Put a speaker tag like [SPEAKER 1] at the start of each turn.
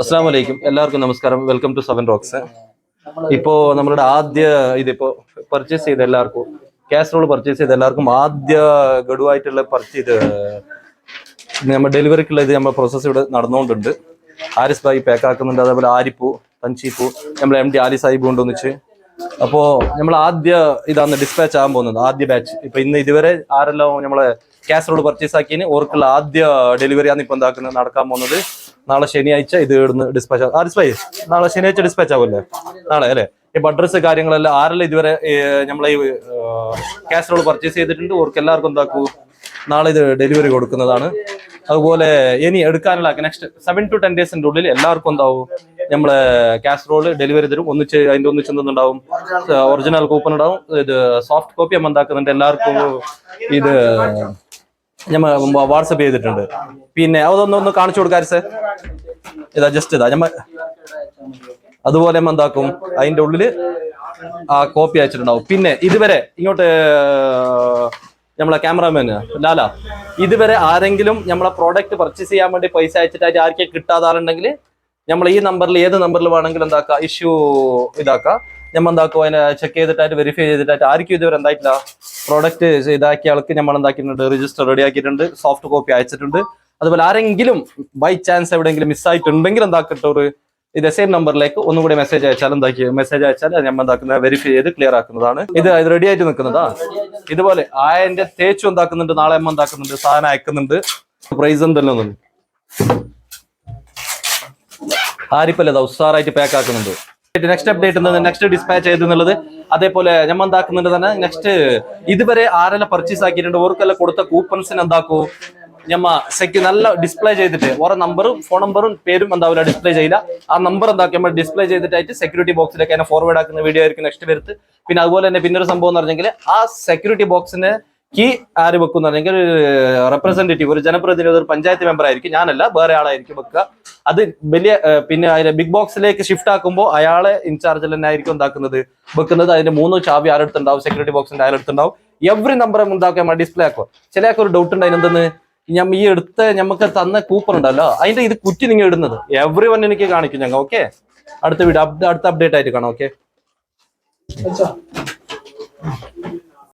[SPEAKER 1] അസ്സാം വലൈക്കും എല്ലാവർക്കും നമസ്കാരം. വെൽക്കം ടു സെവൻ റോക്സ് ഇപ്പോ നമ്മളുടെ ആദ്യ ഇതിപ്പോ പർച്ചേസ് ചെയ്ത എല്ലാവർക്കും കാസറോൾ പർച്ചേസ് ചെയ്ത എല്ലാവർക്കും ആദ്യ ഗഡുവായിട്ടുള്ള പർച്ചേസ് ഇത് നമ്മൾ ഡെലിവറിക്കുള്ള ഇത് നമ്മൾ പ്രോസസ് ഇവിടെ നടന്നുകൊണ്ടുണ്ട്. ആരിസ് ബായി പാക്ക് ആക്കുന്നുണ്ട്. അതേപോലെ ആരിപ്പൂ തഞ്ചിപ്പൂ നമ്മൾ എം ഡി ആലി സാഹിബ് കൊണ്ടുവന്നിച്ച് അപ്പോ നമ്മൾ ആദ്യ ഇതാണ് ഡിസ്പാച്ച് ആകാൻ പോകുന്നത് ആദ്യ ബാച്ച് ഇപ്പൊ ഇന്ന് ഇതുവരെ ആരെല്ലാം നമ്മളെ കാസറോൾ പർച്ചേസ് ആക്കിയതിന് ഓർക്കുള്ള ആദ്യ ഡെലിവറി ആണ് ഇപ്പൊ എന്താക്കുന്നത് നടക്കാൻ പോകുന്നത് നാളെ ശനിയാഴ്ച ഇത് ഇവിടുന്ന് ഡിസ്പാച്ച് ആ ഡിസ്പാച്ച് നാളെ ശനിയാഴ്ച ഡിസ്പാച്ച് ആവുമല്ലേ? നാളെ അല്ലേ? ഇപ്പൊ അഡ്രസ് കാര്യങ്ങളെല്ലാം ആരെല്ലാം ഇതുവരെ നമ്മളെ ഈ കാസറോൾ പർച്ചേസ് ചെയ്തിട്ടുണ്ട്? ഓർക്ക് എല്ലാവർക്കും എന്താക്കൂ? നാളെ ഇത് ഡെലിവറി കൊടുക്കുന്നതാണ്. അതുപോലെ ഇനി എടുക്കാനുള്ള നെക്സ്റ്റ് സെവൻ ടു ടെൻ ഡേയ്സിന്റെ ഉള്ളിൽ എല്ലാവർക്കും എന്താവും? നമ്മളെ കാസറോൾ ഡെലിവറി തരും. ഒന്നിച്ച് അതിന്റെ ഒന്നിച്ച് എന്തുണ്ടാവും? ഒറിജിനൽ കൂപ്പൺ ഉണ്ടാവും. ഇത് സോഫ്റ്റ് കോപ്പി നമ്മൾ എന്താക്കുന്നുണ്ട്? എല്ലാവർക്കും ഇത് ഞമ്മ വാട്സപ്പ് ചെയ്തിട്ടുണ്ട്. പിന്നെ അതൊന്നൊന്ന് കാണിച്ചു കൊടുക്കാൻ സർ ഇതാ ജസ്റ്റ് ഇതാ. ഞമ്മ അതുപോലെ നമ്മൾ എന്താക്കും? അതിന്റെ ഉള്ളിൽ ആ കോപ്പി അയച്ചിട്ടുണ്ടാവും. പിന്നെ ഇതുവരെ ഇങ്ങോട്ട് നമ്മളെ ക്യാമറാമാന് ലാല ഇതുവരെ ആരെങ്കിലും നമ്മളെ പ്രോഡക്റ്റ് പർച്ചേസ് ചെയ്യാൻ വേണ്ടി പൈസ അയച്ചിട്ട് അത് ആർക്കും കിട്ടാതാറുണ്ടെങ്കിൽ നമ്മൾ ഈ നമ്പറിൽ ഏത് നമ്പറിൽ വേണമെങ്കിലും എന്താക്കുക ഇഷ്യൂ ഇതാക്കുക നമ്മൾ എന്താക്കും? അതിനെ ചെക്ക് ചെയ്തിട്ടായിട്ട് വെരിഫൈ ചെയ്തിട്ടായിട്ട് ആർക്കും ഇതുവരെ എന്തായിട്ടില്ല. പ്രോഡക്റ്റ് ഇതാക്കിയ ആൾക്ക് നമ്മൾ എന്താക്കിയിട്ടുണ്ട് രജിസ്റ്റർ റെഡി ആക്കിയിട്ടുണ്ട്. സോഫ്റ്റ് കോപ്പി അയച്ചിട്ടുണ്ട്. അതുപോലെ ആരെങ്കിലും ബൈ ചാൻസ് എവിടെയെങ്കിലും മിസ്സായിട്ടുണ്ടെങ്കിൽ എന്താക്കിട്ടൊരു ഇത് സെയിം നമ്പറിലേക്ക് ഒന്നും കൂടി മെസ്സേജ് അയച്ചാൽ എന്താക്കി മെസ്സേജ് അയച്ചാൽ ഞാൻ എന്താക്കുന്നത്? വെരിഫൈ ചെയ്ത് ക്ലിയർ ആക്കുന്നതാണ്. ഇത് റെഡി ആയിട്ട് നിൽക്കുന്നതാ. ഇതുപോലെ ആയന്റെ തേച്ചു എന്താക്കുന്നുണ്ട്? നാളെ അമ്മ എന്താക്കുന്നുണ്ട്? സാധനം അയക്കുന്നുണ്ട്. പ്രൈസ് എന്തെല്ലാം ഒന്നും ആരിപ്പല്ല ഉസാറായിട്ട് പാക്ക് ആക്കുന്നുണ്ട്? നെക്സ്റ്റ് അപ്ഡേറ്റ് നെക്സ്റ്റ് ഡിസ്പാച്ച് ചെയ്തെന്നുള്ളത് അതേപോലെ ഞമ്മ എന്താക്കുന്നുണ്ട് തന്നെ നെക്സ്റ്റ് ഇതുവരെ ആരെല്ലാം പർച്ചേസ് ആക്കിയിട്ടുണ്ട്? ഓർക്കെല്ലാം കൊടുത്ത കൂപ്പൺസിന് എന്താക്കൂ? ഞമ്മ സെക്യൂ നല്ല ഡിസ്പ്ലേ ചെയ്തിട്ട് ഓരോ നമ്പറും ഫോൺ നമ്പറും പേരും എന്താവില്ല ഡിസ്പ്ലേ ചെയ്യില്ല. ആ നമ്പർ എന്താക്കി നമ്മൾ ഡിസ്പ്ലേ ചെയ്തിട്ടായിട്ട് സെക്യൂരിറ്റി ബോക്സിലേക്ക് അതിനെ ഫോർവേഡ് ആക്കുന്ന വീഡിയോ ആയിരിക്കും നെക്സ്റ്റ് വരുത്ത്. പിന്നെ അതുപോലെ തന്നെ പിന്നൊരു സംഭവം എന്ന് പറഞ്ഞെങ്കിൽ ആ സെക്യൂരിറ്റി ബോക്സിന് കീ ആര് വെക്കും പറഞ്ഞെങ്കിൽ ഒരു റെപ്രസെന്റേറ്റീവ് ഒരു ജനപ്രതിനിധി ഒരു പഞ്ചായത്ത് മെമ്പർ ആയിരിക്കും. ഞാനല്ല വേറെ ആളായിരിക്കും വെക്കുക. അത് വലിയ പിന്നെ അതിന്റെ ബിഗ് ബോക്സിലേക്ക് ഷിഫ്റ്റ് ആക്കുമ്പോൾ അയാളെ ഇൻചാർജിൽ തന്നെ ആയിരിക്കും എന്താക്കുന്നത്? വെക്കുന്നത് അതിന്റെ മൂന്ന് ചാവി ആരെടുത്തുണ്ടാവും? സെക്യൂരിറ്റി ബോക്സിന്റെ ആരെടുത്തുണ്ടാവും? എവറി നമ്പർ എന്താക്കുക ഡിസ്പ്ലേ ആക്കുക. ചിലയാൾക്ക് ഒരു ഡൗട്ട് ഉണ്ട് അതിനെന്തെന്ന് ഞാൻ ഈ എടുത്ത ഞമ്മക്ക് തന്ന കൂപ്പൺ ഉണ്ടല്ലോ അതിന്റെ ഇത് കുറ്റി നിങ്ങൾ ഇടുന്നത്. എവറി വൺ എനിക്ക് കാണിക്കും ഞങ്ങൾ ഓക്കെ അടുത്ത വീഡിയോ അടുത്ത അപ്ഡേറ്റ് ആയിട്ട് കാണാം ഓക്കെ